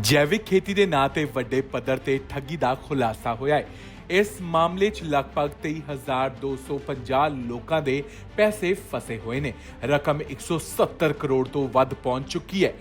ਜੈਵਿਕ ਖੇਤੀ ਦੇ ਨਾਂ ਤੇ ਵੱਡੇ ਪੱਧਰ ਤੇ ਠੱਗੀ ਦਾ ਖੁਲਾਸਾ ਹੋਇਆ ਹੈ। ਇਸ ਮਾਮਲੇ 'ਚ ਲਗਭਗ 23250 ਲੋਕਾਂ ਦੇ ਪੈਸੇ ਫਸੇ ਹੋਏ ਨੇ। ਰਕਮ 170 ਕਰੋੜ ਤੋਂ ਵੱਧ ਪਹੁੰਚ ਚੁੱਕੀ ਹੈ।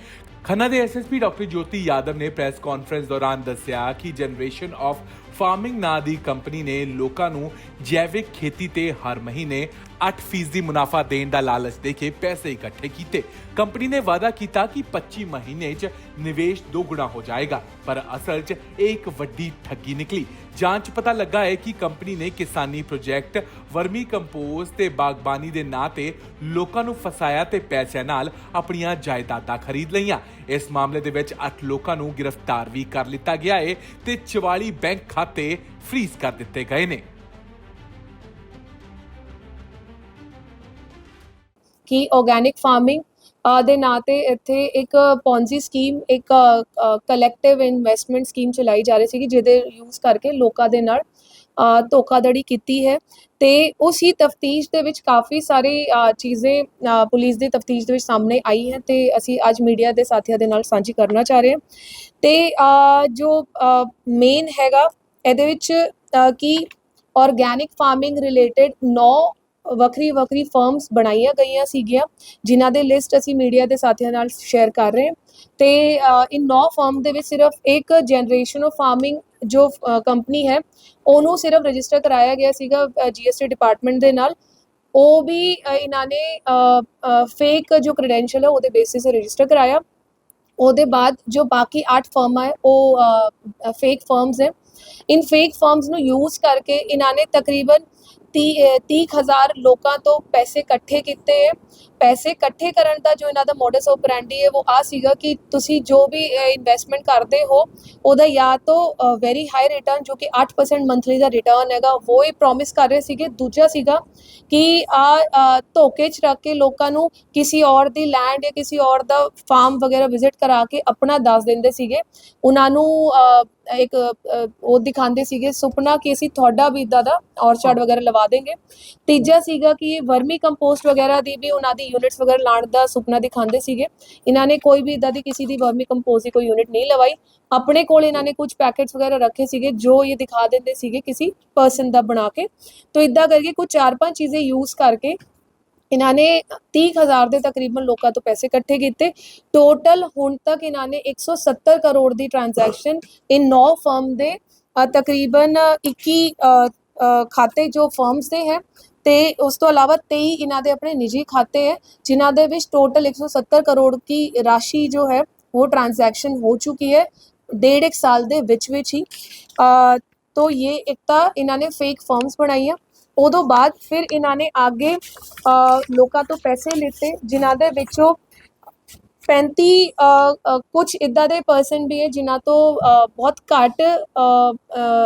ਖੰਨਾ ਦੇ ਐਸਐਸਪੀ ਡਾਕਟਰ ਜੋਤੀ ਯਾਦਵ ਨੇ ਪ੍ਰੈਸ ਕਾਨਫਰੰਸ ਦੌਰਾਨ ਦੱਸਿਆ ਕਿ ਜਨਰੇਸ਼ਨ ਆਫ ਫਾਰਮਿੰਗ ਨਾਂ ਦੀ ਕੰਪਨੀ ਨੇ ਲੋਕਾਂ ਨੂੰ ਜੈਵਿਕ ਖੇਤੀ ਤੇ ਹਰ ਮਹੀਨੇ 8% ਮੁਨਾਫਾ ਦੇਣ ਦਾ ਲਾਲਚ ਦੇ ਕੇ ਪੈਸੇ ਇਕੱਠੇ ਕੀਤੇ। ਕੰਪਨੀ ਨੇ ਵਾਅਦਾ ਕੀਤਾ ਕਿ 25 ਮਹੀਨੇ 'ਚ ਨਿਵੇਸ਼ ਦੁੱਗਣਾ ਹੋ ਜਾਏਗਾ, ਪਰ ਅਸਲ 'ਚ ਇਹ ਇੱਕ ਵੱਡੀ ਠੱਗੀ ਨਿਕਲੀ। ਜਾਂਚ ਪਤਾ ਲੱਗਾ ਹੈ ਕਿ ਕੰਪਨੀ ਨੇ ਕਿਸਾਨੀ ਪ੍ਰੋਜੈਕਟ ਵਰਮੀ ਕੰਪੋਸਟ ਤੇ ਬਾਗਬਾਨੀ ਦੇ ਨਾਂ ਤੇ ਲੋਕਾਂ ਨੂੰ ਫਸਾਇਆ ਤੇ ਪੈਸਿਆਂ ਨਾਲ ਆਪਣੀਆਂ ਜਾਇਦਾਦਾਂ ਖਰੀਦ ਲਈਆਂ। ਇਸ ਮਾਮਲੇ ਦੇ ਵਿੱਚ 8 ਲੋਕਾਂ ਨੂੰ ਗ੍ਰਿਫਤਾਰ ਵੀ ਕਰ ਲਿੱਤਾ ਗਿਆ ਹੈ ਤੇ 44 ਬੈਂਕ ਖਾਤੇ ਫ੍ਰੀਜ਼ ਕਰ ਦਿੱਤੇ ਗਏ ਨੇ। ਕਿ ਆਰਗੈਨਿਕ ਫਾਰਮਿੰਗ ਦੇ ਨਾਂ ਤੇ ਇੱਥੇ ਇੱਕ ਪੌਂਜੀ ਸਕੀਮ ਇੱਕ ਕਲੈਕਟਿਵ ਇਨਵੈਸਟਮੈਂਟ ਸਕੀਮ ਚਲਾਈ ਜਾ ਰਹੀ ਸੀ ਜਿਹਦੇ ਯੂਜ਼ ਕਰਕੇ ਲੋਕਾਂ ਦੇ ਨਾਲ ਧੋਖਾਧੜੀ ਕੀਤੀ ਹੈ। ਤੇ ਉਸ ਹੀ ਤਫਤੀਸ਼ ਦੇ ਵਿੱਚ ਕਾਫੀ ਸਾਰੇ ਅ, ਪੁਲਿਸ ਦੀ ਤਫਤੀਸ਼ ਦੇ ਵਿੱਚ ਸਾਹਮਣੇ ਆਈ ਹੈ ਤੇ ਅਸੀਂ ਅੱਜ ਮੀਡੀਆ ਦੇ ਸਾਥੀਆਂ ਦੇ ਨਾਲ ਸਾਂਝੀ ਕਰਨਾ ਚਾਹ ਰਹੇ ਹਾਂ। ਤੇ ਜੋ ਮੇਨ ਹੈਗਾ ਇਹਦੇ ਵਿੱਚ ਕਿ ਆਰਗੈਨਿਕ ਫਾਰਮਿੰਗ ਰਿਲੇਟਡ 9 ਵੱਖਰੀ ਵੱਖਰੀ ਫਰਮਸ ਬਣਾਈਆਂ ਗਈਆਂ ਸੀਗੀਆਂ, ਜਿਨ੍ਹਾਂ ਦੇ ਲਿਸਟ ਅਸੀਂ ਮੀਡੀਆ ਦੇ ਸਾਥੀਆਂ ਨਾਲ ਸ਼ੇਅਰ ਕਰ ਰਹੇ ਹਾਂ। ਤੇ ਇਨ ਨੌ ਫਰਮ ਦੇ ਵਿੱਚ ਸਿਰਫ ਇੱਕ ਜਨਰੇਸ਼ਨ ਆਫ ਫਾਰਮਿੰਗ ਜੋ ਕੰਪਨੀ ਹੈ, ਉਹਨੂੰ ਸਿਰਫ ਰਜਿਸਟਰ ਕਰਾਇਆ ਗਿਆ ਸੀਗਾ ਜੀਐਸਟੀ ਡਿਪਾਰਟਮੈਂਟ ਦੇ ਨਾਲ। ਉਹ ਵੀ ਇਹਨਾਂ ਨੇ ਫੇਕ ਜੋ ਕ੍ਰੈਡੈਂਸ਼ੀਅਲ ਹੈ, ਉਹਦੇ ਬੇਸਿਸ ਤੇ ਰਜਿਸਟਰ ਕਰਾਇਆ। ਉਹਦੇ ਬਾਅਦ ਜੋ ਬਾਕੀ 8 ਫਰਮਾਂ ਹੈ ਉਹ ਫੇਕ ਫਰਮਸ ਹੈ। ਇਨ ਫੇਕ ਫਰਮਸ ਨੂੰ ਯੂਜ਼ ਕਰਕੇ ਇਹਨਾਂ ਨੇ ਤਕਰੀਬਨ 30000 ਲੋਕਾਂ ਤੋਂ ਪੈਸੇ ਇਕੱਠੇ ਕੀਤੇ। ਪੈਸੇ ਇਕੱਠੇ ਕਰਨ ਦਾ ਜੋ ਇਹਨਾਂ ਦਾ ਮੋਡਸ ਆਪਰੈਂਡੀ ਹੈ, ਉਹ ਆ ਸੀਗਾ ਕਿ ਤੁਸੀਂ ਜੋ ਵੀ ਇਨਵੈਸਟਮੈਂਟ ਕਰਦੇ ਹੋ, ਉਹਦਾ ਜਾਂ ਤਾਂ ਵੈਰੀ ਹਾਈ ਰਿਟਰਨ ਜੋ ਕਿ 8% ਮੰਥਲੀ ਦਾ ਰਿਟਰਨ ਹੈਗਾ, ਉਹ ਹੀ ਪ੍ਰੋਮਿਸ ਕਰ ਰਹੇ ਸੀਗੇ। ਦੂਜਾ ਸੀਗਾ ਕਿ ਆ ਧੋਕੇ 'ਚ ਰੱਖ ਕੇ ਲੋਕਾਂ ਨੂੰ ਕਿਸੇ ਔਰ ਦੀ ਲੈਂਡ ਜਾਂ ਕਿਸੇ ਔਰ ਦਾ ਫਾਰਮ ਵਗੈਰਾ ਵਿਜ਼ਿਟ ਕਰਾ ਕੇ ਆਪਣਾ ਦੱਸ ਦਿੰਦੇ ਸੀਗੇ। ਉਹਨਾਂ ਨੂੰ ਇੱਕ ਉਹ ਦਿਖਾਉਂਦੇ ਸੀਗੇ, ਸੁਪਨਾ ਕਿ ਅਸੀਂ ਤੁਹਾਡਾ ਵੀ ਇਦਾਂ ਦਾ ਔਰਚਾਰਡ ਵਗੈਰਾ ਲਵਾ ਦੇਂਗੇ। ਤੀਜਾ ਸੀਗਾ ਕਿ ਵਰਮੀ ਕੰਪੋਸਟ ਵਗੈਰਾ ਦੀ ਵੀ ਉਹਨਾਂ ਦੀ ਯੂਨਿਟਸ ਵਗੈਰਾ ਲਾਉਣ ਦਾ ਸੁਪਨਾ ਦਿਖਾਉਂਦੇ ਸੀਗੇ। ਇਹਨਾਂ ਨੇ ਕੋਈ ਵੀ ਇਦਾਂ ਦੀ ਕਿਸੇ ਦੀ ਵਰਮੀ ਕੰਪੋਸਟ ਦੀ ਕੋਈ ਯੂਨਿਟ ਨਹੀਂ ਲਵਾਈ। ਆਪਣੇ ਕੋਲ ਇਹਨਾਂ ਨੇ ਕੁਝ ਪੈਕੇਟਸ ਵਗੈਰਾ ਰੱਖੇ ਸੀਗੇ ਜੋ ਇਹ ਦਿਖਾ ਦਿੰਦੇ ਸੀਗੇ ਕਿਸੇ ਪਰਸਨ ਦਾ ਬਣਾ ਕੇ। ਤੋ ਇਦਾਂ ਕਰਕੇ ਕੁਝ ਚਾਰ ਪੰਜ ਚੀਜ਼ें ਯੂਜ਼ ਕਰਕੇ ਇਹਨਾਂ ਨੇ 30000 ਦੇ ਤਕਰੀਬਨ ਲੋਕਾਂ ਤੋਂ ਪੈਸੇ ਇਕੱਠੇ ਕੀਤੇ। ਟੋਟਲ ਹੁਣ ਤੱਕ ਇਹਨਾਂ ਨੇ 170 ਕਰੋੜ ਦੀ ਟ੍ਰਾਂਜੈਕਸ਼ਨ ਇਨ 9 ਫਰਮ ਦੇ ਤਕਰੀਬਨ 21 ਅ, ਖਾਤੇ ਜੋ ਫਰਮਸ ਦੇ ਹੈ ਤੇ ਉਸ ਤੋਂ ਇਲਾਵਾ 23 ਇਹਨਾਂ ਦੇ ਆਪਣੇ ਨਿੱਜੀ ਖਾਤੇ ਹੈ ਜਿਨ੍ਹਾਂ ਦੇ ਵਿੱਚ ਟੋਟਲ 170 ਕਰੋੜ की ਰਾਸ਼ੀ ਜੋ ਹੈ ਉਹ ਟ੍ਰਾਂਜੈਕਸ਼ਨ ਹੋ ਚੁੱਕੀ ਹੈ ਡੇਢ ਇੱਕ ਸਾਲ ਦੇ ਵਿੱਚ ਵਿੱਚ ਹੀ। ਅ, ਤੋ ਇਹ ਇੱਕ ਤਾਂ ਇਹਨਾਂ ਨੇ ਫੇਕ ਫਰਮਸ ਬਣਾਈਆਂ ਉਦੋਂ ਬਾਅਦ ਫਿਰ ਇਹਨਾਂ ਨੇ ਅੱਗੇ ਅ, ਲੋਕਾਂ ਤੋਂ ਪੈਸੇ ਲਿੱਤੇ ਜਿਨ੍ਹਾਂ ਦੇ ਵਿੱਚੋਂ 35 ਕੁਝ ਇਦਾਂ ਦੇ ਪਰਸਨ ਵੀ ਹੈ ਜਿਨ੍ਹਾਂ ਤੋਂ ਅ, ਬਹੁਤ ਘੱਟ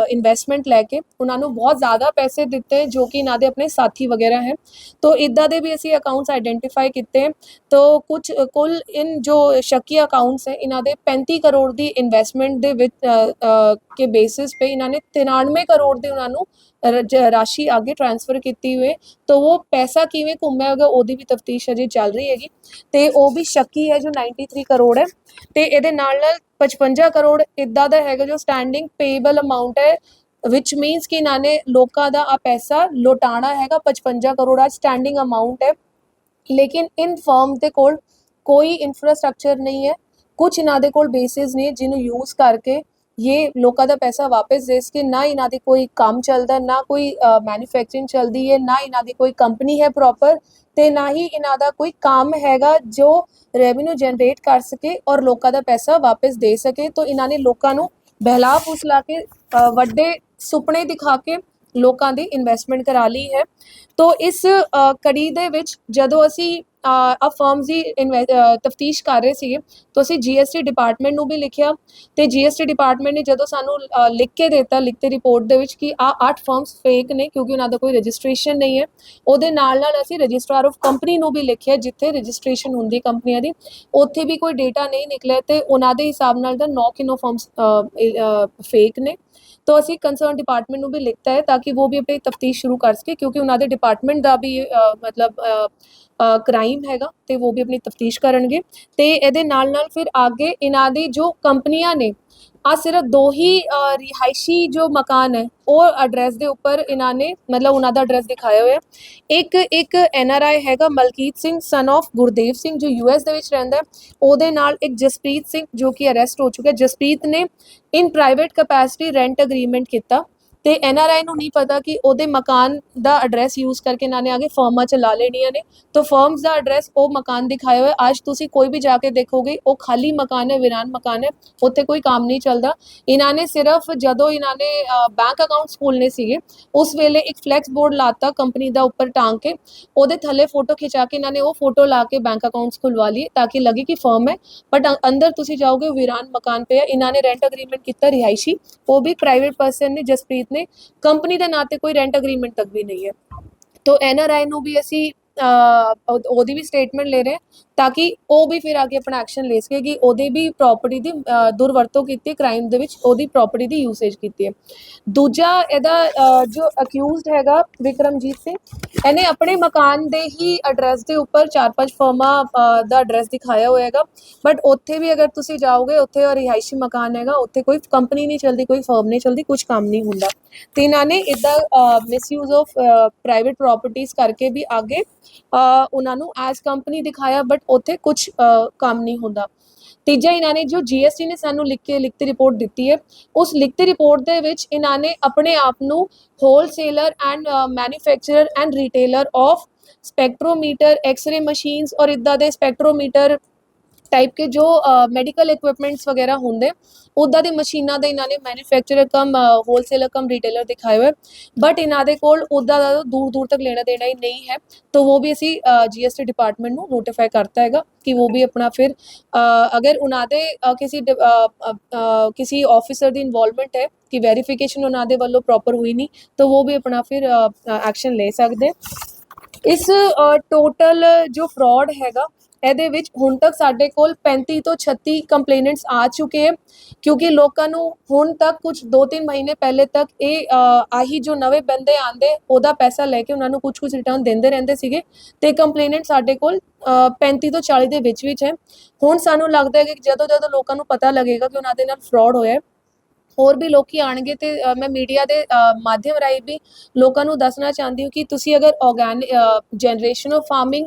ਇਨਵੈਸਟਮੈਂਟ ਲੈ ਕੇ ਉਹਨਾਂ ਨੂੰ ਬਹੁਤ ਜ਼ਿਆਦਾ ਪੈਸੇ ਦਿੱਤੇ ਜੋ ਕਿ ਇਹਨਾਂ ਦੇ ਆਪਣੇ ਸਾਥੀ ਵਗੈਰਾ ਹੈ ਤੋ ਇਦਾਂ ਦੇ ਵੀ ਅਸੀਂ ਅਕਾਊਂਟਸ ਆਇਡੈਂਟੀਫਾਈ ਕੀਤੇ ਤੋ ਕੁਝ ਕੁੱਲ ਇਨ ਜੋ ਸ਼ੱਕੀ ਅਕਾਊਂਟਸ ਹੈ ਇਹਨਾਂ ਦੇ 35 ਕਰੋੜ ਦੀ ਇਨਵੈਸਟਮੈਂਟ ਦੇ ਵਿੱਚ ਅ, ਅ, ਕੇ ਬੇਸਿਸ पे इन्होंने 93 ਕਰੋੜ ਦੀ ਉਹਨਾਂ ਨੂੰ ਰ- ਜ- ਰਾਸ਼ੀ ਅੱਗੇ ਟ੍ਰਾਂਸਫਰ ਕੀਤੀ ਹੋਏ, ਤਾਂ ਉਹ ਪੈਸਾ ਕਿਵੇਂ ਘੁੰਮਿਆ ਹੋਗਾ ਉਹਦੀ ਵੀ ਤਫਤੀਸ਼ ਅਜੇ ਚੱਲ ਰਹੀ ਹੈਗੀ। ਤੇ ਉਹ ਵੀ ਸ਼ੱਕੀ ਹੈ ਜੋ 93 ਕਰੋੜ ਹੈ। ਤੇ ਇਹਦੇ ਨਾਲ ਨਾਲ 55 ਕਰੋੜ ਇਦਾਂ ਦਾ ਹੈਗਾ ਜੋ ਸਟੈਂਡਿੰਗ ਪੇਏਬਲ ਅਮਾਉਂਟ ਹੈ ਵਿਚ ਮੀਨਸ ਕਿ ਇਹਨਾਂ ਨੇ ਲੋਕਾਂ ਦਾ ਆ ਪੈਸਾ ਲੁਟਾਣਾ ਹੈਗਾ 55 ਕਰੋੜ ਆ ਸਟੈਂਡਿੰਗ ਅਮਾਉਂਟ ਹੈ। ਲੇਕਿਨ ਇਨ ਫਰਮ ਦੇ ਕੋਲ ਕੋਈ ਇਨਫਰਾਸਟ੍ਰਕਚਰ ਨਹੀਂ ਹੈ। ਕੁਝ ਇਹਨਾਂ ਦੇ ਕੋਲ ਬੇਸਿਸ ਨੇ ਜਿਹਨੂੰ ਯੂਜ਼ ਕਰਕੇ ਇਹ ਲੋਕਾਂ ਦਾ ਪੈਸਾ ਵਾਪਸ ਦੇ ਸਕੇ ਨਾ ਇਹਨਾਂ ਦੀ ਕੋਈ ਕੰਮ ਚੱਲਦਾ ਨਾ ਕੋਈ ਮੈਨੂਫੈਕਚਰਿੰਗ ਚੱਲਦੀ ਹੈ ਨਾ ਇਹਨਾਂ ਦੀ ਕੋਈ ਕੰਪਨੀ ਹੈ ਪ੍ਰੋਪਰ ਤੇ ਨਾ ਹੀ ਇਹਨਾਂ ਦਾ ਕੋਈ ਕੰਮ ਹੈਗਾ ਜੋ ਰੈਵਨਿਊ ਜਨਰੇਟ ਕਰ ਸਕੇ ਔਰ ਲੋਕਾਂ ਦਾ ਪੈਸਾ ਵਾਪਸ ਦੇ ਸਕੇ ਤਾਂ ਇਹਨਾਂ ਨੇ ਲੋਕਾਂ ਨੂੰ ਬਹਿਲਾ ਫੁਸਲਾ ਕੇ ਵੱਡੇ ਸੁਪਨੇ ਦਿਖਾ ਕੇ ਲੋਕਾਂ ਦੀ ਇਨਵੈਸਟਮੈਂਟ ਕਰਾ ਲਈ ਹੈ ਤੋ ਇਸ ਕੜੀ ਦੇ ਵਿੱਚ ਜਦੋਂ ਅਸੀਂ ਆ ਫਰਮਸ ਦੀ ਤਫਤੀਸ਼ ਕਰ ਰਹੇ ਸੀਗੇ। ਤਾਂ ਅਸੀਂ ਜੀਐਸਟੀ ਡਿਪਾਰਟਮੈਂਟ ਨੂੰ ਵੀ ਲਿਖਿਆ ਤੇ ਜੀਐਸਟੀ ਡਿਪਾਰਟਮੈਂਟ ਨੇ ਜਦੋਂ ਸਾਨੂੰ ਅ, ਲਿਖ ਕੇ ਦਿੱਤਾ ਲਿਖਤੀ ਰਿਪੋਰਟ ਦੇ ਵਿੱਚ ਕਿ ਆ 8 ਫਰਮਸ ਫੇਕ ਨੇ ਕਿਉਂਕਿ ਉਹਨਾਂ ਦਾ ਕੋਈ ਰਜਿਸਟ੍ਰੇਸ਼ਨ ਨਹੀਂ ਹੈ। ਉਹਦੇ ਨਾਲ ਨਾਲ ਅਸੀਂ ਰਜਿਸਟਰਾਰ ਆਫ ਕੰਪਨੀ ਨੂੰ ਵੀ ਲਿਖਿਆ ਜਿੱਥੇ ਰਜਿਸਟ੍ਰੇਸ਼ਨ ਹੁੰਦੀ ਕੰਪਨੀਆਂ ਦੀ। ਉੱਥੇ ਵੀ ਕੋਈ ਡੇਟਾ ਨਹੀਂ ਨਿਕਲਿਆ ਤੇ ਉਹਨਾਂ ਦੇ ਹਿਸਾਬ ਨਾਲ ਤਾਂ 9 ਕਿਨੋ ਫਰਮਸ ਫੇਕ ਨੇ। तो ਅਸੀਂ ਕੰਸਰਨ ਡਿਪਾਰਟਮੈਂਟ ਨੂੰ ਵੀ ਲਿਖਤਾ ਹੈ ਤਾਂ ਕਿ ਉਹ ਵੀ ਆਪਣੀ ਤਫਤੀਸ਼ ਸ਼ੁਰੂ ਕਰ ਸਕੇ ਕਿਉਂਕਿ ਉਹਨਾਂ ਦੇ ਡਿਪਾਰਟਮੈਂਟ ਦਾ ਵੀ ਅ, ਮਤਲਬ ਕ੍ਰਾਈਮ ਹੈਗਾ ਤੇ ਉਹ ਵੀ ਆਪਣੀ ਤਫਤੀਸ਼ ਕਰਨਗੇ ਤੇ ਇਹਦੇ ਨਾਲ ਨਾਲ ਫਿਰ ਅੱਗੇ ਇਹਨਾਂ ਦੀ ਜੋ ਕੰਪਨੀਆਂ ਨੇ ਆ ਸਿਰਫ ਦੋ ਹੀ ਰਿਹਾਇਸ਼ੀ ਜੋ ਮਕਾਨ ਹੈ, ਉਹ ਐਡਰੈਸ ਦੇ ਉੱਪਰ ਇਹਨਾਂ ਨੇ ਮਤਲਬ ਉਹਨਾਂ ਦਾ ਐਡਰੈਸ ਦਿਖਾਇਆ ਹੋਇਆ। ਇੱਕ ਇੱਕ ਐਨ ਆਰ ਆਈ ਹੈਗਾ ਮਲਕੀਤ ਸਿੰਘ ਸਨ of ਗੁਰਦੇਵ ਸਿੰਘ ਜੋ ਯੂ ਐਸ ਦੇ ਵਿੱਚ ਰਹਿੰਦਾ ਉਹਦੇ ਨਾਲ ਇੱਕ ਜਸਪ੍ਰੀਤ ਸਿੰਘ ਜੋ ਕਿ ਅਰੈਸਟ ਹੋ ਚੁੱਕਿਆ। ਜਸਪ੍ਰੀਤ ਨੇ in private capacity rent agreement ਕੀਤਾ। ਤੇ ਐਨ ਆਰ ਆਈ ਨੂੰ ਨਹੀਂ ਪਤਾ ਕਿ ਉਹਦੇ ਮਕਾਨ ਦਾ ਐਡਰੈਸ ਯੂਜ਼ ਕਰਕੇ ਇਹਨਾਂ ਨੇ ਆਗੇ ਫਰਮਾਂ ਚ ਲਾ ਲੈਣੀਆਂ ਨੇ। ਤਾਂ ਫਰਮਸ ਦਾ ਐਡਰੈਸ ਉਹ ਮਕਾਨ ਦਿਖਾਇਆ ਹੋਇਆ। ਅੱਜ ਤੁਸੀਂ ਕੋਈ ਵੀ ਜਾ ਕੇ ਦੇਖੋਗੇ, ਉਹ ਖਾਲੀ ਮਕਾਨ ਹੈ, ਵਿਰਾਨ ਮਕਾਨ ਹੈ, ਉੱਥੇ ਕੋਈ ਕੰਮ ਨਹੀਂ ਚੱਲਦਾ। ਇਹਨਾਂ ਨੇ ਸਿਰਫ ਜਦੋਂ ਇਹਨਾਂ ਨੇ ਬੈਂਕ ਅਕਾਊਂਟਸ ਖੋਲ੍ਹਣੇ ਸੀਗੇ, ਉਸ ਵੇਲੇ ਇੱਕ ਫਲੈਕਸ ਬੋਰਡ ਲਾਤਾ ਕੰਪਨੀ ਦਾ ਉੱਪਰ ਟਾਂਗ ਕੇ। ਉਹਦੇ ਥੱਲੇ ਫੋਟੋ ਖਿਚਾ ਕੇ ਇਹਨਾਂ ਨੇ ਉਹ ਫੋਟੋ ਲਾ ਕੇ ਬੈਂਕ ਅਕਾਊਂਟਸ ਖੁਲਵਾ ਲਈ ਤਾਂ ਕਿ ਲੱਗੇ ਕਿ ਫਰਮ ਹੈ। ਬਟ ਅੰਦਰ ਤੁਸੀਂ ਜਾਓਗੇ, ਵੀਰਾਨ ਮਕਾਨ पे है ਇਹਨਾਂ ਨੇ ਰੈਂਟ ਅਗਰੀਮੈਂਟ ਕੀਤਾ ਰਿਹਾਇਸ਼ੀ। ਉਹ ਵੀ ਪ੍ਰਾਈਵੇਟ ਪਰਸਨ ਨੇ, ਜਸਪ੍ਰੀਤ ਨੇ ਕੰਪਨੀ ਦੇ ਨਾਂ ਤੇ ਕੋਈ ਰੈਂਟ ਅਗਰੀਮੈਂਟ ਤੱਕ ਵੀ ਨਹੀਂ ਹੈ। ਤੋ ਐਨਆਰਆਈ ਨੂੰ ਵੀ ਅਸੀਂ ਅਹ, ਉਹਦੀ ਵੀ ਸਟੇਟਮੈਂਟ ਲੈ ਰਹੇ ਤਾਂ ਕਿ ਉਹ ਵੀ ਫਿਰ ਅੱਗੇ ਆਪਣਾ ਐਕਸ਼ਨ ਲੈ ਸਕੇ ਕਿ ਉਹਦੇ ਵੀ ਪ੍ਰਾਪਰਟੀ ਦੀ ਦੁਰਵਰਤੋਂ ਕੀਤੀ ਕ੍ਰਾਈਮ ਦੇ ਵਿੱਚ ਉਹਦੀ ਪ੍ਰਾਪਰਟੀ ਦੀ ਯੂਸੇਜ ਕੀਤੀ ਹੈ। ਦੂਜਾ ਇਹਦਾ ਜੋ ਅਕਿਊਜ਼ਡ ਹੈਗਾ ਵਿਕਰਮਜੀਤ ਸਿੰਘ ਇਹਨੇ ਆਪਣੇ ਮਕਾਨ ਦੇ ਹੀ ਐਡਰੈਸ ਦੇ ਉੱਪਰ ਚਾਰ ਪੰਜ ਫਰਮਾਂ ਦਾ ਐਡਰੈਸ ਦਿਖਾਇਆ ਹੋਇਆ ਹੈਗਾ। ਬਟ ਉੱਥੇ ਵੀ ਅਗਰ ਤੁਸੀਂ ਜਾਓਗੇ ਉੱਥੇ ਉਹ ਰਿਹਾਇਸ਼ੀ ਮਕਾਨ ਹੈਗਾ ਉੱਥੇ ਕੋਈ ਕੰਪਨੀ ਨਹੀਂ ਚੱਲਦੀ ਕੋਈ ਫਰਮ ਨਹੀਂ ਚੱਲਦੀ ਕੁਝ ਕੰਮ ਨਹੀਂ ਹੁੰਦਾ। ਤੇ ਇਹਨਾਂ ਨੇ ਇਦਾਂ ਮਿਸਯੂਜ਼ ਆਫ ਪ੍ਰਾਈਵੇਟ ਪ੍ਰਾਪਰਟੀਆਂ ਕਰਕੇ ਵੀ ਅੱਗੇ ਅਹ, ਉਹਨਾਂ ਨੂੰ ਐਜ਼ ਕੰਪਨੀ ਦਿਖਾਇਆ ਬਟ ਉੱਥੇ ਕੁਝ ਕੰਮ ਨਹੀਂ ਹੁੰਦਾ। ਤੀਜਾ ਇਹਨਾਂ ਨੇ ਜੋ ਜੀਐਸਟੀ ਨੇ ਸਾਨੂੰ ਲਿਖ ਕੇ ਲਿਖਤੀ ਰਿਪੋਰਟ ਦਿੱਤੀ ਹੈ, ਉਸ ਲਿਖਤੀ ਰਿਪੋਰਟ ਦੇ ਵਿੱਚ ਇਹਨਾਂ ਨੇ ਆਪਣੇ ਆਪ ਨੂੰ wholesaler and manufacturer and retailer of spectrometer X-ray machines ਔਰ ਇਦਾਂ ਦੇ ਸਪੈਕਟ੍ਰੋਮੀਟਰ ਟਾਈਪ ਕੇ ਜੋ ਮੈਡੀਕਲ ਇਕਵਿਪਮੈਂਟਸ ਵਗੈਰਾ ਹੁੰਦੇ ਉਦਾਂ ਦੇ ਮਸ਼ੀਨਾਂ ਦਾ ਇਹਨਾਂ ਨੇ manufacturer cum wholesaler cum retailer ਦਿਖਾਏ ਹੋਏ ਬਟ ਇਹਨਾਂ ਦੇ ਕੋਲ ਉਦਾਂ ਦਾ ਦੂਰ ਦੂਰ ਤੱਕ ਲੈਣਾ ਦੇਣਾ ਹੀ ਨਹੀਂ ਹੈ। ਤਾਂ ਉਹ ਵੀ ਅਸੀਂ ਜੀਐਸਟੀ ਡਿਪਾਰਟਮੈਂਟ ਨੂੰ ਨੋਟੀਫਾਈ ਕਰਤਾ ਹੈਗਾ ਕਿ ਉਹ ਵੀ ਆਪਣਾ ਫਿਰ ਅਗਰ ਉਹਨਾਂ ਦੇ ਕਿਸੇ ਕਿਸੇ ਆਫੀਸਰ ਦੀ ਇਨਵੋਲਵਮੈਂਟ ਹੈ ਕਿ ਵੈਰੀਫਿਕੇਸ਼ਨ ਉਹਨਾਂ ਦੇ ਵੱਲੋਂ ਪ੍ਰੋਪਰ ਹੋਈ ਨਹੀਂ, ਤਾਂ ਉਹ ਵੀ ਆਪਣਾ ਫਿਰ ਐਕਸ਼ਨ ਲੈ ਸਕਦੇ ਇਸ ਟੋਟਲ ਜੋ ਫਰਾਡ ਹੈਗਾ ਇਹਦੇ ਵਿੱਚ ਹੁਣ ਤੱਕ ਸਾਡੇ ਕੋਲ 35 ਤੋਂ 36 ਕੰਪਲੇਨੈਂਟਸ ਆ ਚੁੱਕੇ ਹੈ ਕਿਉਂਕਿ ਲੋਕਾਂ ਨੂੰ ਹੁਣ ਤੱਕ ਕੁਝ 2-3 ਮਹੀਨੇ ਪਹਿਲੇ ਤੱਕ ਇਹ ਆਹੀ ਜੋ ਨਵੇਂ ਬੰਦੇ ਆਂਦੇ ਉਹਦਾ ਪੈਸਾ ਲੈ ਕੇ ਉਹਨਾਂ ਨੂੰ ਕੁਝ ਕੁਝ ਰਿਟਰਨ ਦਿੰਦੇ ਰਹਿੰਦੇ ਸੀਗੇ ਤੇ ਕੰਪਲੇਨੈਂਟ ਸਾਡੇ ਕੋਲ ਅ, 35 ਤੋਂ 40 ਦੇ ਵਿੱਚ ਵਿੱਚ ਹੈ। ਹੁਣ ਸਾਨੂੰ ਲੱਗਦਾ ਹੈ ਕਿ ਜਦੋਂ ਜਦੋਂ ਲੋਕਾਂ ਨੂੰ ਪਤਾ ਲੱਗੇਗਾ ਕਿ ਉਹਨਾਂ ਦੇ ਨਾਲ ਫਰਾਡ ਹੋਇਆ ਹੈ ਹੋਰ ਵੀ ਲੋਕੀ ਆਣਗੇ ਤੇ ਮੈਂ ਮੀਡੀਆ ਦੇ ਮਾਧਿਅਮ ਰਾਹੀਂ ਵੀ ਲੋਕਾਂ ਨੂੰ ਦੱਸਣਾ ਚਾਹੁੰਦੀ ਹਾਂ ਕਿ ਤੁਸੀਂ ਅਗਰ organic generation of farming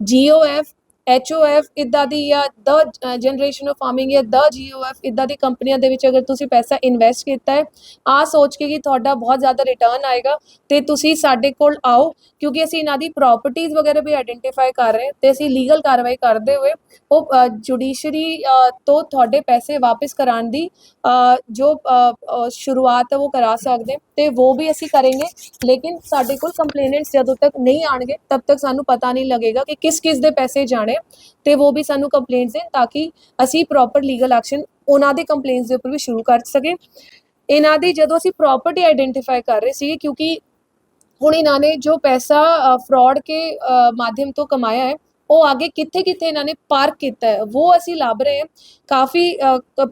GOF HOF ਇਦਾਂ ਦੀ ਜਾਂ ਦ ਜਨਰੇਸ਼ਨ ਆਫ ਫਾਰਮਿੰਗ ਜਾਂ ਦ ਜੀਓਐਫ ਇਦਾਂ ਦੀ ਕੰਪਨੀਆਂ ਦੇ ਵਿੱਚ ਅਗਰ ਤੁਸੀਂ ਪੈਸਾ ਇਨਵੈਸਟ ਕੀਤਾ ਹੈ ਆ ਸੋਚ ਕੇ ਕਿ ਤੁਹਾਡਾ ਬਹੁਤ ਜ਼ਿਆਦਾ ਰਿਟਰਨ ਆਏਗਾ ਤੇ ਤੁਸੀਂ ਸਾਡੇ ਕੋਲ ਆਓ, ਕਿਉਂਕਿ ਅਸੀਂ ਇਹਨਾਂ ਦੀ ਪ੍ਰਾਪਰਟੀਆਂ ਵਗੈਰਾ ਵੀ ਆਇਡੈਂਟੀਫਾਈ ਕਰ ਰਹੇ ਹਾਂ ਤੇ ਅਸੀਂ ਲੀਗਲ ਕਾਰਵਾਈ ਕਰਦੇ ਹੋਏ ਉਹ ਜੁਡੀਸ਼ਰੀ ਤੋਂ ਤੁਹਾਡੇ ਪੈਸੇ ਵਾਪਸ ਕਰਾਉਣ ਦੀ ਜੋ ਸ਼ੁਰੂਆਤ ਹੈ ਉਹ ਕਰਾ ਸਕਦੇ ਤੇ ਉਹ ਵੀ ਅਸੀਂ ਕਰਾਂਗੇ। ਲੇਕਿਨ ਸਾਡੇ ਕੋਲ ਕੰਪਲੇਨੈਂਟਸ ਜਦੋਂ ਤੱਕ ਨਹੀਂ ਆਣਗੇ ਤਬ ਤੱਕ ਸਾਨੂੰ ਪਤਾ ਨਹੀਂ ਲੱਗੇਗਾ ਕਿ ਕਿਸ ਕਿਸ ਦੇ ਪੈਸੇ ਜਾਣੇ ਤੇ ਉਹ ਵੀ ਸਾਨੂੰ ਕੰਪਲੇਂਟਸ ਦੇਣ ਤਾਂ ਕਿ ਅਸੀਂ ਪ੍ਰੋਪਰ ਲੀਗਲ ਐਕਸ਼ਨ ਉਹਨਾਂ ਦੇ ਕੰਪਲੇਂਟਸ ਦੇ ਉੱਪਰ ਵੀ ਸ਼ੁਰੂ ਕਰ ਸਕੇ ਇਹਨਾਂ ਦੀ ਜਦੋਂ ਅਸੀਂ ਪ੍ਰੋਪਰਟੀ ਆਈਡੈਂਟੀਫਾਈ ਕਰ ਰਹੇ ਸੀ ਕਿਉਂਕਿ ਹੁਣ ਇਹਨਾਂ ਨੇ ਜੋ ਪੈਸਾ ਫਰਾਡ ਕੇ ਮਾਧਿਅਮ ਤੋਂ ਕਮਾਇਆ ਹੈ ਉਹ ਅੱਗੇ ਕਿੱਥੇ ਕਿੱਥੇ ਇਹਨਾਂ ਨੇ ਪਾਰਕ ਕੀਤਾ ਹੈ, ਉਹ ਅਸੀਂ ਲੱਭ ਰਹੇ ਹਾਂ। ਕਾਫੀ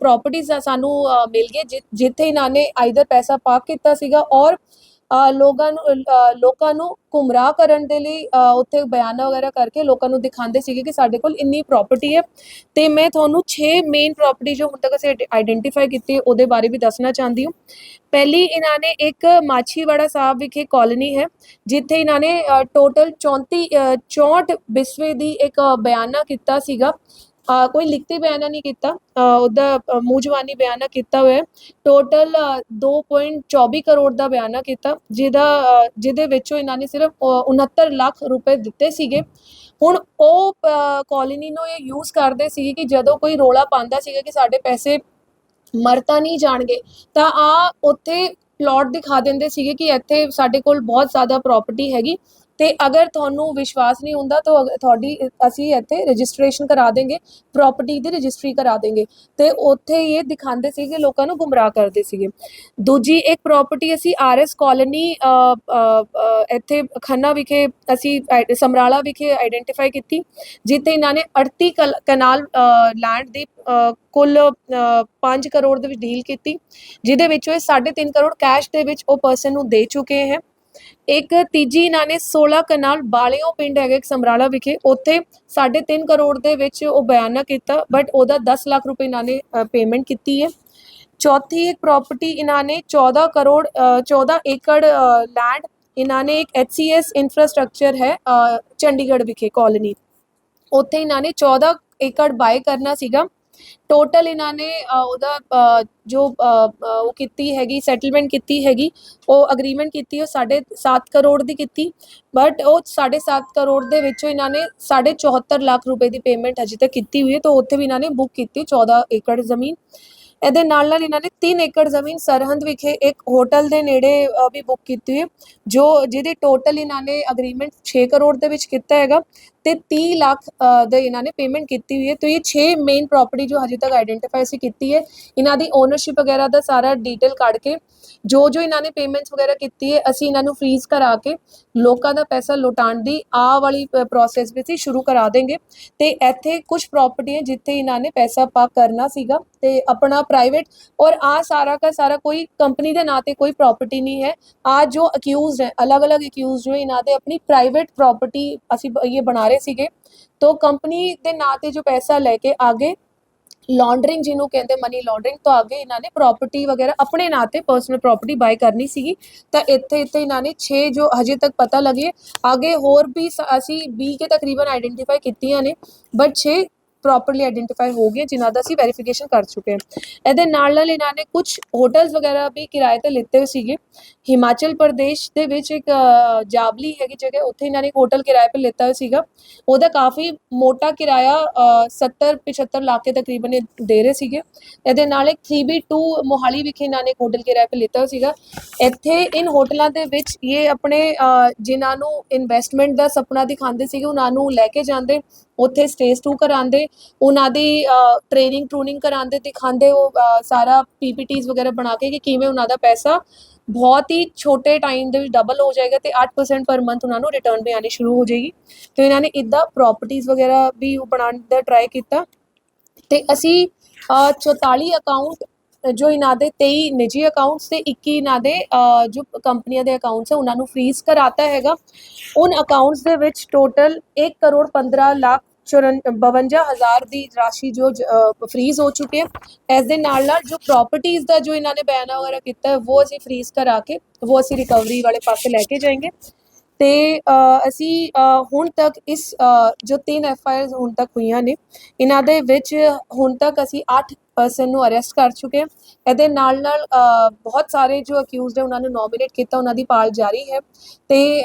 ਪ੍ਰਾਪਰਟੀਆਂ ਸਾਨੂੰ ਮਿਲ ਗਏ ਜਿ- ਜਿੱਥੇ ਇਹਨਾਂ ਨੇ ਆਈਦਰ ਪੈਸਾ ਪਾਰਕ ਕੀਤਾ ਸੀਗਾ ਔਰ ਲੋਕਾਂ ਨੂੰ ਲੋਕਾਂ ਨੂੰ ਗੁੰਮਰਾਹ ਕਰਨ ਦੇ ਲਈ ਉੱਥੇ ਬਿਆਨਾ ਵਗੈਰਾ ਕਰਕੇ ਲੋਕਾਂ ਨੂੰ ਦਿਖਾਉਂਦੇ ਸੀਗੇ ਕਿ ਸਾਡੇ ਕੋਲ ਇੰਨੀ ਪ੍ਰਾਪਰਟੀ ਹੈ। ਤੇ ਮੈਂ ਤੁਹਾਨੂੰ 6 ਮੇਨ ਪ੍ਰਾਪਰਟੀ ਜੋ ਹੁਣ ਤੱਕ ਅਸੀਂ ਆਈਡੈਂਟੀਫਾਈ ਕੀਤੀ ਉਹਦੇ ਬਾਰੇ ਵੀ ਦੱਸਣਾ ਚਾਹੁੰਦੀ ਹਾਂ। ਪਹਿਲੀ ਇਹਨਾਂ ਨੇ ਇੱਕ ਮਾਛੀਵਾੜਾ ਸਾਹਿਬ ਵਿਖੇ ਕਾਲੋਨੀ ਹੈ ਜਿੱਥੇ ਇਹਨਾਂ ਨੇ ਟੋਟਲ 34 ਅ, 64 ਬਿਸਵੇ ਦੀ ਇੱਕ ਬਿਆਨਾ ਕੀਤਾ ਸੀਗਾ। ਕੋਈ ਲਿਖਤੀ ਬਿਆਨਾ ਨਹੀਂ ਕੀਤਾ ਅ, ਉਹਦਾ ਅ, ਮੂੰਹ ਜ਼ਬਾਨੀ ਬਿਆਨਾ ਕੀਤਾ ਹੋਇਆ ਟੋਟਲ 2.24 ਕਰੋੜ ਦਾ ਬਿਆਨਾ ਕੀਤਾ ਜਿਹਦਾ ਜਿਹਦੇ ਵਿੱਚੋਂ ਇਹਨਾਂ ਨੇ ਸਿਰਫ ਅ, 69 ਲੱਖ ਰੁਪਏ ਦਿੱਤੇ ਸੀਗੇ। ਹੁਣ ਉਹ ਕਾਲੋਨੀ ਨੂੰ ਇਹ ਯੂਜ਼ ਕਰਦੇ ਸੀਗੇ ਕਿ ਜਦੋਂ ਕੋਈ ਰੋਲਾ ਪਾਉਂਦਾ ਸੀਗਾ ਕਿ ਸਾਡੇ ਪੈਸੇ ਮਰਤਾ ਨਹੀਂ ਜਾਣਗੇ ਤਾਂ ਆ ਉੱਥੇ ਪਲਾਟ ਦਿਖਾ ਦਿੰਦੇ ਸੀਗੇ ਕਿ ਇੱਥੇ ਸਾਡੇ ਕੋਲ ਬਹੁਤ ਜ਼ਿਆਦਾ ਪ੍ਰਾਪਰਟੀ ਹੈਗੀ। ਤੇ ਅਗਰ ਤੁਹਾਨੂੰ ਵਿਸ਼ਵਾਸ ਨਹੀਂ ਹੁੰਦਾ ਤਾਂ ਅਗ- ਤੁਹਾਡੀ, ਅਸੀਂ ਇੱਥੇ ਰਜਿਸਟ੍ਰੇਸ਼ਨ ਕਰਾ ਦੇਂਗੇ ਪ੍ਰਾਪਰਟੀ ਦੀ ਰਜਿਸਟਰੀ ਕਰਾ ਦੇਂਗੇ। ਤੇ ਉੱਥੇ ਇਹ ਦਿਖਾਉਂਦੇ ਸੀਗੇ ਲੋਕਾਂ ਨੂੰ ਗੁੰਮਰਾਹ ਕਰਦੇ ਸੀਗੇ। ਦੂਜੀ ਇੱਕ ਪ੍ਰਾਪਰਟੀ ਅਸੀਂ ਆਰਐਸ ਕਾਲੋਨੀ ਇੱਥੇ ਖੰਨਾ ਵਿਖੇ ਅਸੀਂ ਆਈ- ਸਮਰਾਲਾ ਵਿਖੇ ਆਈਡੈਂਟੀਫਾਈ ਕੀਤੀ, ਜਿੱਥੇ ਇਹਨਾਂ ਨੇ 38 ਕਲ- ਕਨਾਲ ਲੈਂਡ ਦੀ ਕੁੱਲ 5 ਕਰੋੜ ਦੇ ਵਿੱਚ ਡੀਲ ਕੀਤੀ, ਜਿਹਦੇ ਵਿੱਚੋਂ ਇਹ 3.5 ਕਰੋੜ ਕੈਸ਼ ਦੇ ਵਿੱਚ ਉਹ ਪਰਸਨ ਨੂੰ ਦੇ ਚੁੱਕੇ ਹੈ। ਇੱਕ ਤੀਜੀ ਇਹਨਾਂ ਨੇ 16 ਕਨਾਲ ਬਾਲਿਓ ਪਿੰਡ ਹੈਗਾ ਇੱਕ ਸਮਰਾਲਾ ਵਿਖੇ ਉੱਥੇ 3.5 ਕਰੋੜ ਦੇ ਵਿੱਚ ਉਹ ਬਿਆਨਾ ਕੀਤਾ ਬਟ ਉਹਦਾ 10 ਲੱਖ ਰੁਪਏ ਇਹਨਾਂ ਨੇ ਪੇਮੈਂਟ ਕੀਤੀ ਹੈ। ਚੌਥੀ ਇੱਕ ਪ੍ਰਾਪਰਟੀ ਇਹਨਾਂ ਨੇ 14 ਕਰੋੜ ਅ, 14 ਏਕੜ ਲੈਂਡ ਇਹਨਾਂ ਨੇ ਇੱਕ HCS ਇਨਫਰਾਸਟ੍ਰਕਚਰ ਹੈ ਚੰਡੀਗੜ੍ਹ ਵਿਖੇ ਕਾਲੋਨੀ ਉੱਥੇ ਇਹਨਾਂ ਨੇ 14 ਏਕੜ ਬਾਏ ਕਰਨਾ ਸੀਗਾ। ਟੋਟਲ ਇਹਨਾਂ ਨੇ ਉਹਦਾ ਜੋ ਉਹ ਕੀਤੀ ਹੈਗੀ ਸੈਟਲਮੈਂਟ ਕੀਤੀ ਹੈਗੀ, ਉਹ ਅਗਰੀਮੈਂਟ ਕੀਤੀ, ਉਹ 7.5 ਕਰੋੜ ਦੀ ਕੀਤੀ। ਬਟ ਉਹ 7.5 ਕਰੋੜ ਦੇ ਵਿੱਚੋਂ ਇਹਨਾਂ ਨੇ 74 ਲੱਖ ਰੁਪਏ ਦੀ ਪੇਮੈਂਟ ਅਜੇ ਤੱਕ ਕੀਤੀ ਹੋਈ ਹੈ, ਤਾਂ ਉੱਥੇ ਵੀ ਇਹਨਾਂ ਨੇ ਬੁੱਕ ਕੀਤੀ 14 ਏਕੜ ਜ਼ਮੀਨ। ਇਹਦੇ ਨਾਲ ਨਾਲ ਇਹਨਾਂ ਨੇ 3 ਏਕੜ ਜ਼ਮੀਨ ਸਰਹੰਦ ਵਿਖੇ ਇੱਕ ਹੋਟਲ ਦੇ ਨੇੜੇ ਵੀ ਬੁੱਕ ਕੀਤੀ ਹੋਈ ਹੈ, ਜੋ ਜਿਹਦੀ ਟੋਟਲ ਇਹਨਾਂ ਨੇ ਅਗਰੀਮੈਂਟ 6 ਕਰੋੜ ਦੇ ਵਿੱਚ ਕੀਤਾ ਹੈਗਾ। ਤੇ 30 ਲੱਖ ਦੇ ਇਹਨਾਂ ਨੇ ਪੇਮੈਂਟ ਕੀਤੀ ਹੋਈ ਹੈ। ਤਾਂ ਇਹ 6 ਮੇਨ ਪ੍ਰਾਪਰਟੀ ਜੋ ਹਜੇ ਤੱਕ ਆਈਡੈਂਟੀਫਾਈ ਸੀ ਕੀਤੀ ਹੈ, ਇਹਨਾਂ ਦੀ ਓਨਰਸ਼ਿਪ ਵਗੈਰਾ ਦਾ ਸਾਰਾ ਡੀਟੇਲ ਕੱਢ ਕੇ, ਜੋ ਜੋ ਇਹਨਾਂ ਨੇ ਪੇਮੈਂਟਸ ਵਗੈਰਾ ਕੀਤੀ ਹੈ, ਅਸੀਂ ਇਹਨਾਂ ਨੂੰ ਫ੍ਰੀਜ਼ ਕਰਾ ਕੇ ਲੋਕਾਂ ਦਾ ਪੈਸਾ ਲੁਟਾਉਣ ਦੀ ਆ ਵਾਲੀ ਪ੍ਰੋਸੈਸ ਵੀ ਅਸੀਂ ਸ਼ੁਰੂ ਕਰਾ ਦੇਂਗੇ ਤੇ ਇੱਥੇ ਕੁਝ ਪ੍ਰਾਪਰਟੀਆਂ ਜਿੱਥੇ ਇਹਨਾਂ ਨੇ ਪੈਸਾ ਪਾ ਕਰਨਾ ਸੀਗਾ ਤੇ ਆਪਣਾ ਪ੍ਰਾਈਵੇਟ ਔਰ ਆ ਸਾਰਾ का ਸਾਰਾ ਕੋਈ ਕੰਪਨੀ ਦੇ ਨਾਂ ਤੇ ਕੋਈ ਪ੍ਰਾਪਰਟੀ ਨਹੀਂ ਹੈ। ਆ ਜੋ ਅਕਿਊਜ਼ਡ ਹੈ, ਅਲੱਗ-ਅਲੱਗ ਅਕਿਊਜ਼ਡ ਜੋ ਇਹਨਾਂ ਦੇ ਆਪਣੀ ਪ੍ਰਾਈਵੇਟ ਪ੍ਰਾਪਰਟੀ ਅਸੀਂ ਇਹ ਬਣਾ ਰਹੇ ਸੀਗੇ। तो ਕੰਪਨੀ ਦੇ ਨਾਂ ਤੇ ਜੋ ਪੈਸਾ ਲੈ ਕੇ ਆਗੇ ਲਾਂਡਰਿੰਗ ਜਿਹਨੂੰ ਕਹਿੰਦੇ ਮਨੀ ਲੌਂਡਰਿੰਗ ਤੋਂ ਅੱਗੇ ਇਹਨਾਂ ਨੇ ਪ੍ਰਾਪਰਟੀ ਵਗੈਰਾ ਆਪਣੇ ਨਾਂ ਤੇ ਪਰਸਨਲ ਪ੍ਰਾਪਰਟੀ ਬਾਈ ਕਰਨੀ ਸੀਗੀ। ਤਾਂ ਇੱਥੇ ਇੱਥੇ ਇਹਨਾਂ ਨੇ 6 ਜੋ ਹਜੇ ਤੱਕ ਪਤਾ ਲੱਗੇ, ਅੱਗੇ ਹੋਰ ਵੀ ਅਸੀਂ 20 ਕੇ ਤਕਰੀਬਨ ਆਈਡੈਂਟੀਫਾਈ ਕੀਤੀਆਂ ਨੇ ਬਟ 6 ਪ੍ਰੋਪਰਲੀ ਆਈਡੈਂਟੀਫਾਈ ਹੋ ਗਏ ਜਿਨ੍ਹਾਂ ਦਾ ਅਸੀਂ ਵੈਰੀਫਿਕੇਸ਼ਨ ਕਰ ਚੁੱਕੇ ਹਾਂ। ਇਹਦੇ ਨਾਲ ਨਾਲ ਇਹਨਾਂ ਨੇ ਕੁਝ ਹੋਟਲਸ ਵਗੈਰਾ ਵੀ ਕਿਰਾਏ ਤੇ ਲਿੱਤੇ ਹੋਏ ਸੀਗੇ। ਹਿਮਾਚਲ ਪ੍ਰਦੇਸ਼ ਦੇ ਵਿੱਚ ਇੱਕ ਅ, ਜਾਬਲੀ ਹੈਗੀ ਜਗ੍ਹਾ ਉੱਥੇ ਇਹਨਾਂ ਨੇ ਇੱਕ ਹੋਟਲ ਕਿਰਾਏ ਤੇ ਲਿੱਤਾ ਹੋਇਆ ਸੀਗਾ। ਉਹਦਾ ਕਾਫੀ ਮੋਟਾ ਕਿਰਾਇਆ 70 75 ਲੱਖ ਦੇ ਤਕਰੀਬਨ ਇਹ ਦੇ ਰਹੇ ਸੀਗੇ। ਇਹਦੇ ਨਾਲ ਇੱਕ 3B2 ਮੋਹਾਲੀ ਵਿਖੇ ਇਹਨਾਂ ਨੇ ਇੱਕ ਹੋਟਲ ਕਿਰਾਏ ਤੇ ਲਿੱਤਾ ਹੋਇਆ ਸੀਗਾ। ਇੱਥੇ ਇਨ ਹੋਟਲਾਂ ਦੇ ਵਿੱਚ ਇਹ ਆਪਣੇ ਅ, ਜਿਨ੍ਹਾਂ ਨੂੰ ਇਨਵੈਸਟਮੈਂਟ ਦਾ ਸੁਪਨਾ ਦਿਖਾਉਂਦੇ ਸੀਗੇ ਉਹਨਾਂ ਨੂੰ ਲੈ ਕੇ ਜਾਂਦੇ। ਉੱਥੇ ਸਟੇਜ ਟੂ ਕਰਾਉਂਦੇ ਉਹਨਾਂ ਦੀ ਟ੍ਰੇਨਿੰਗ ਟਰੂਨਿੰਗ ਕਰਾਉਂਦੇ ਦਿਖਾਉਂਦੇ ਉਹ ਅ, ਸਾਰਾ ਪੀਪੀਟੀਜ਼ ਵਗੈਰਾ ਬਣਾ ਕੇ ਕਿ ਕਿਵੇਂ ਉਹਨਾਂ ਦਾ ਪੈਸਾ ਬਹੁਤ ਹੀ ਛੋਟੇ ਟਾਈਮ ਦੇ ਵਿੱਚ ਡਬਲ ਹੋ ਜਾਏਗਾ ਤੇ 8% ਪਰ ਮੰਥ ਉਹਨਾਂ ਨੂੰ ਰਿਟਰਨ ਵੀ ਆਣੀ ਸ਼ੁਰੂ ਹੋ ਜਾਏਗੀ। ਤੇ ਇਹਨਾਂ ਨੇ ਇਦਾਂ ਪ੍ਰਾਪਰਟੀਆਂ ਵਗੈਰਾ ਵੀ ਉਹ ਬਣਾਉਣ ਦਾ ਟਰਾਈ ਕੀਤਾ। ਤੇ ਅਸੀਂ ਅ, 44 ਅਕਾਊਂਟ ਜੋ ਇਹਨਾਂ ਦੇ 23 ਨਿੱਜੀ ਅਕਾਊਂਟਸ ਤੇ 21 ਇਹਨਾਂ ਦੇ ਜੋ ਕੰਪਨੀਆਂ ਦੇ ਅਕਾਊਂਟਸ ਹੈ, ਉਹਨਾਂ ਨੂੰ ਫ੍ਰੀਜ਼ ਕਰਾਤਾ ਹੈਗਾ। ਉਨ ਅਕਾਊਂਟਸ ਦੇ ਵਿੱਚ ਟੋਟਲ 1 ਕਰੋੜ 15 ਲੱਖ 52 ਹਜ਼ਾਰ ਦੀ ਰਾਸ਼ੀ ਜੋ ਫ੍ਰੀਜ਼ ਹੋ ਚੁੱਕੀ ਹੈ। ਇਸ ਦੇ ਨਾਲ ਨਾਲ ਜੋ ਪ੍ਰਾਪਰਟੀਆਂ ਦਾ ਜੋ ਇਹਨਾਂ ਨੇ ਬਿਆਨਾ ਵਗੈਰਾ ਕੀਤਾ ਹੈ, ਉਹ ਅਸੀਂ ਫ੍ਰੀਜ਼ ਕਰਾ ਕੇ, ਉਹ ਅਸੀਂ ਰਿਕਵਰੀ ਵਾਲੇ ਪਾਸੇ ਲੈ ਕੇ ਜਾਏਂਗੇ। ਤੇ ਅਸੀਂ ਹੁਣ ਤੱਕ ਇਸ ਜੋ ਤਿੰਨ ਐਫ ਆਈ ਆਰ ਹੁਣ ਤੱਕ ਹੋਈਆਂ ਨੇ, ਇਹਨਾਂ ਦੇ ਵਿੱਚ ਹੁਣ ਤੱਕ ਅਸੀਂ 8 ਪਰਸਨ ਨੂੰ ਅਰੈਸਟ ਕਰ ਚੁੱਕੇ ਹਾਂ। ਇਹਦੇ ਨਾਲ ਨਾਲ ਬਹੁਤ ਸਾਰੇ ਜੋ ਅਕਿਊਜ਼ਡ ਹੈ, ਉਹਨਾਂ ਨੂੰ ਨੋਮੀਨੇਟ ਕੀਤਾ, ਉਹਨਾਂ ਦੀ ਪਾਲ ਜਾਰੀ ਹੈ। ਤੇ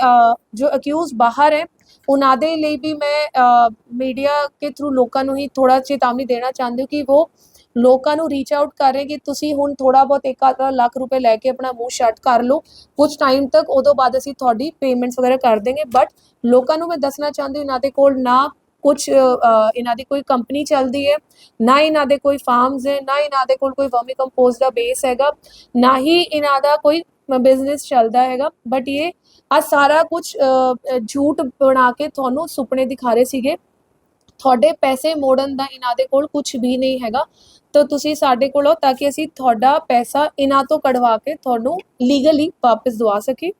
ਜੋ ਅਕਿਊਜ਼ ਬਾਹਰ ਹੈ, ਉਹਨਾਂ ਦੇ ਲਈ ਵੀ ਮੈਂ ਮੀਡੀਆ ਕੇ ਥਰੂ ਲੋਕਾਂ ਨੂੰ ਹੀ ਥੋੜਾ ਚੇਤਾਵਨੀ ਦੇਣਾ ਚਾਹੁੰਦੀ ਹਾਂ ਕਿ ਉਹ ਲੋਕਾਂ ਨੂੰ ਰੀਚ ਆਊਟ ਕਰ ਰਹੇ ਕਿ ਤੁਸੀਂ ਹੁਣ ਥੋੜਾ ਬਹੁਤ ਇੱਕ ਅੱਧਾ ਲੱਖ ਰੁਪਏ ਲੈ ਕੇ ਆਪਣਾ ਮੂੰਹ ਸ਼ਟ ਕਰ ਲਓ। ਕੁਝ ਟਾਈਮ ਤੱਕ ਉਦੋਂ ਬਾਅਦ ਅਸੀਂ ਤੁਹਾਡੀ ਪੇਮੈਂਟਸ ਵਗੈਰਾ ਕਰ ਦੇਂਗੇ ਬਟ ਲੋਕਾਂ ਨੂੰ ਮੈਂ ਦੱਸਣਾ ਚਾਹੁੰਦੀ ਹਾਂ, ਇਹਨਾਂ ਦੇ ਕੋਲ ਨਾ ਕੁਝ ਇਹਨਾਂ ਦੀ ਕੋਈ ਕੰਪਨੀ ਚੱਲਦੀ ਹੈ, ਨਾ ਇਹਨਾਂ ਦੇ ਕੋਈ ਫਾਰਮਸ ਹੈ, ਨਾ ਇਹਨਾਂ ਦੇ ਕੋਲ ਕੋਈ ਵਰਮੀ ਕੰਪੋਸਟ ਦਾ ਬੇਸ ਹੈਗਾ, ਨਾ ਹੀ ਇਹਨਾਂ ਦਾ ਕੋਈ ਬਿਜ਼ਨਸ ਚੱਲਦਾ ਹੈਗਾ। ਬਟ ਇਹ ਆ ਸਾਰਾ ਕੁਝ ਝੂਠ ਬਣਾ ਕੇ ਤੁਹਾਨੂੰ ਸੁਪਨੇ ਦਿਖਾ ਰਹੇ ਸੀਗੇ। ਤੁਹਾਡੇ ਪੈਸੇ ਮੋੜਨ ਦਾ ਇਹਨਾਂ ਦੇ ਕੋਲ ਕੁਝ ਵੀ ਨਹੀਂ ਹੈਗਾ। ਤਾਂ ਤੁਸੀਂ ਸਾਡੇ ਕੋਲੋਂ ਤਾਂ ਕਿ ਅਸੀਂ ਤੁਹਾਡਾ ਪੈਸਾ ਇਹਨਾਂ ਤੋਂ ਕਢਵਾ ਕੇ ਤੁਹਾਨੂੰ ਲੀਗਲੀ ਵਾਪਸ ਦਵਾ ਸਕੀਏ।